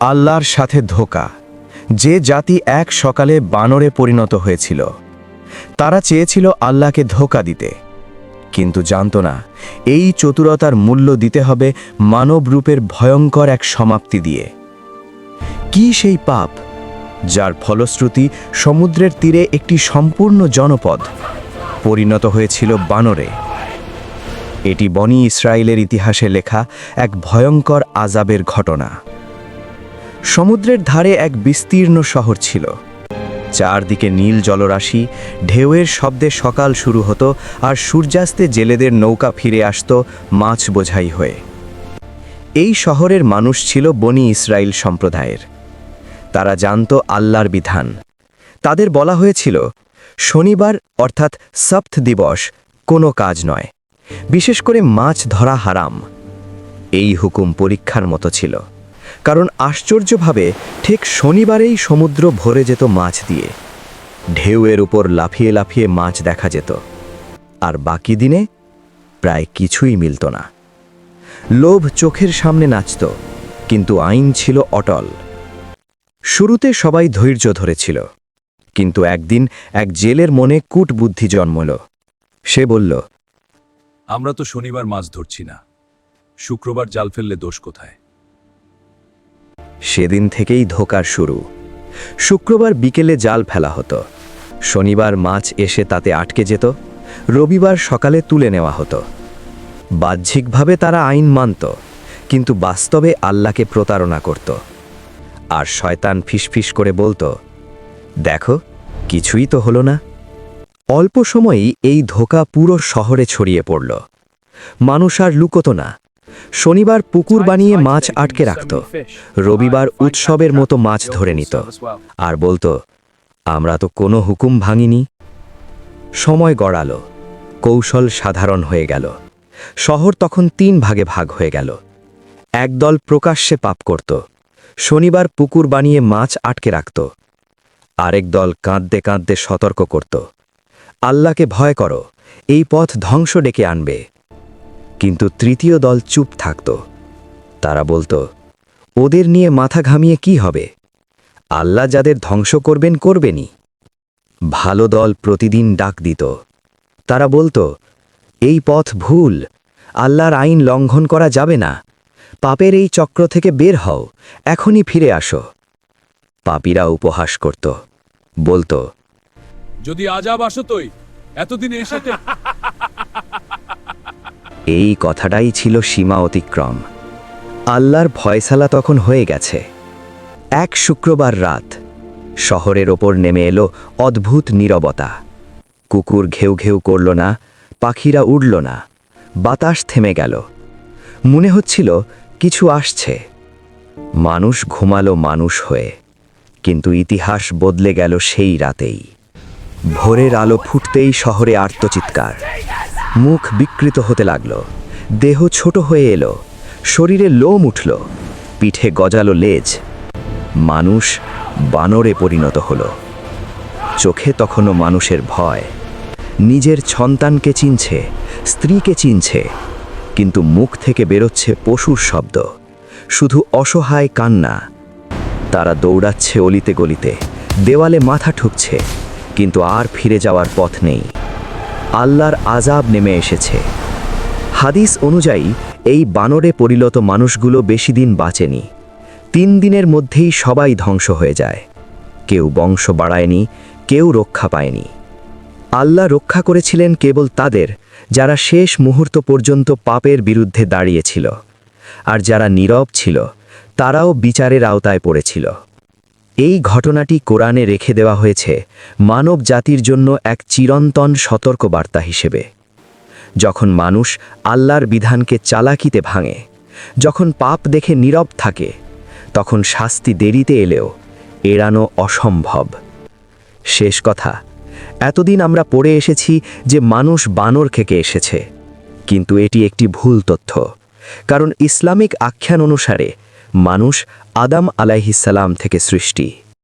আল্লাহর সাথে ধোকা। যে জাতি এক সকালে বানরে পরিণত হয়েছিল, তারা চেয়েছিল আল্লাহকে ধোকা দিতে। কিন্তু জানত না, এই চতুরতার মূল্য দিতে হবে মানবরূপের ভয়ঙ্কর এক সমাপ্তি দিয়ে। কি সেই পাপ, যার ফলশ্রুতি সমুদ্রের তীরে একটি সম্পূর্ণ জনপদ পরিণত হয়েছিল বানরে? এটি বনি ইসরায়েলের ইতিহাসে লেখা এক ভয়ঙ্কর আজাবের ঘটনা। সমুদ্রের ধারে এক বিস্তীর্ণ শহর ছিল। চারদিকে নীল জলরাশি, ঢেউয়ের শব্দে সকাল শুরু হতো আর সূর্যাস্তে জেলেদের নৌকা ফিরে আসত মাছ বোঝাই হয়ে। এই শহরের মানুষ ছিল বনি ইসরায়েল সম্প্রদায়ের। তারা জানত আল্লাহর বিধান। তাদের বলা হয়েছিল, শনিবার, অর্থাৎ সপ্ত দিবস, কোনো কাজ নয়। বিশেষ করে মাছ ধরা হারাম। এই হুকুম পরীক্ষার মতো ছিল। কারণ আশ্চর্যভাবে ঠিক শনিবারেই সমুদ্র ভরে যেত মাছ দিয়ে। ঢেউয়ের উপর লাফিয়ে লাফিয়ে মাছ দেখা যেত। আর বাকি দিনে প্রায় কিছুই মিলত না। লোভ চোখের সামনে নাচত, কিন্তু আইন ছিল অটল। শুরুতে সবাই ধৈর্য ধরেছিল, কিন্তু একদিন এক জেলের মনে কূটবুদ্ধি জন্মল। সে বলল, আমরা তো শনিবার মাছ ধরছি না। শুক্রবার জাল ফেললে দোষ কোথায়? সেদিন থেকেই ধোকার শুরু। শুক্রবার বিকেলে জাল ফেলা হতো। শনিবার মাছ এসে তাতে আটকে যেত, রবিবার সকালে তুলে নেওয়া হতো। বাহ্যিকভাবে তারা আইন মানত, কিন্তু বাস্তবে আল্লাহকে প্রতারণা করত। আর শয়তান ফিসফিস করে বলতো, দেখো, কিছুই তো হলো না। অল্প সময়েই এই ধোকা পুরো শহরে ছড়িয়ে পড়ল। মানুষ আর লুকোতো না। শনিবার পুকুর বানিয়ে মাছ আটকে রাখত। রবিবার উৎসবের মতো মাছ ধরে নিত। আর বলতো আমরা তো কোনো হুকুম ভাঙিনি। সময় গড়ালো। কৌশল সাধারণ হয়ে গেল। শহর তখন তিন ভাগে ভাগ হয়ে গেল। একদল প্রকাশ্যে পাপ করত। শনিবার পুকুর বানিয়ে মাছ আটকে রাখত। আরেক দল কাঁদতে কাঁদতে সতর্ক করত। আল্লাহকে ভয় করো এই পথ ধ্বংস ডেকে আনবে। কিন্তু তৃতীয় দল চুপ থাকত। তারা বলতো, ওদের নিয়ে মাথা ঘামিয়ে কি হবে? আল্লাহ যাদের ধ্বংস করবেন, করবেনই। ভালো দল প্রতিদিন ডাক দিত। তারা বলতো, এই পথ ভুল। আল্লাহর আইন লঙ্ঘন করা যাবে না। পাপের এই চক্র থেকে বের হও। এখনই ফিরে আসো। পাপীরা উপহাস করত। বলতো, যদি আজাব আসো তুই এতদিন এর সাথে এই কথাটাই ছিল সীমা অতিক্রম। আল্লাহর ফয়সালা তখন হয়ে গেছে। এক শুক্রবার রাত, শহরের ওপর নেমে এলো অদ্ভুত নীরবতা। কুকুর ঘেউ ঘেউ করল না, পাখিরা উড়ল না, বাতাস থেমে গেল। মনে হচ্ছিল কিছু আসছে। মানুষ ঘুমালো মানুষ হয়ে, কিন্তু ইতিহাস বদলে গেল সেই রাতেই। ভোরের আলো ফুটতেই শহরে আর্তচিৎকার। মুখ বিকৃত হতে লাগল। দেহ ছোট হয়ে এলো। শরীরে লোম উঠল। পিঠে গজালো লেজ। মানুষ বানরে পরিণত হল। চোখে তখনও মানুষের ভয়। নিজের সন্তানকে চিনছে, স্ত্রীকে চিনছে, কিন্তু মুখ থেকে বেরোচ্ছে পশুর শব্দ। শুধু অসহায় কান্না। তারা দৌড়াচ্ছে অলিতে গলিতে। দেওয়ালে মাথা ঠুকছে, কিন্তু আর ফিরে যাওয়ার পথ নেই। আল্লাহর আজাব নেমে এসেছে। হাদিস অনুযায়ী, এই বানরে পরিণত মানুষগুলো বেশি দিন বাঁচেনি। তিন দিনের মধ্যেই সবাই ধ্বংস হয়ে যায়। কেউ বংশ বাড়ায়নি, কেউ রক্ষা পায়নি। আল্লাহ রক্ষা করেছিলেন কেবল তাদের, যারা শেষ মুহূর্ত পর্যন্ত পাপের বিরুদ্ধে দাঁড়িয়েছিল। আর যারা নীরব ছিল, তারাও বিচারের আওতায় পড়েছিল। এই ঘটনাটি কোরআনে রেখে দেওয়া হয়েছে মানব জাতির জন্য এক চিরন্তন সতর্কবার্তা হিসেবে। যখন মানুষ আল্লাহর বিধানকে চালাকিতে ভাঙে, যখন পাপ দেখে নীরব থাকে, তখন শাস্তি দেরিতে এলেও এড়ানো অসম্ভব। শেষ কথা, এতদিন আমরা পড়ে এসেছি যে মানুষ বানর থেকে এসেছে। কিন্তু এটি একটি ভুল তথ্য, কারণ ইসলামিক আখ্যান অনুসারে মানুষ আদাম আলাইহিসাল্লাম থেকে সৃষ্টি।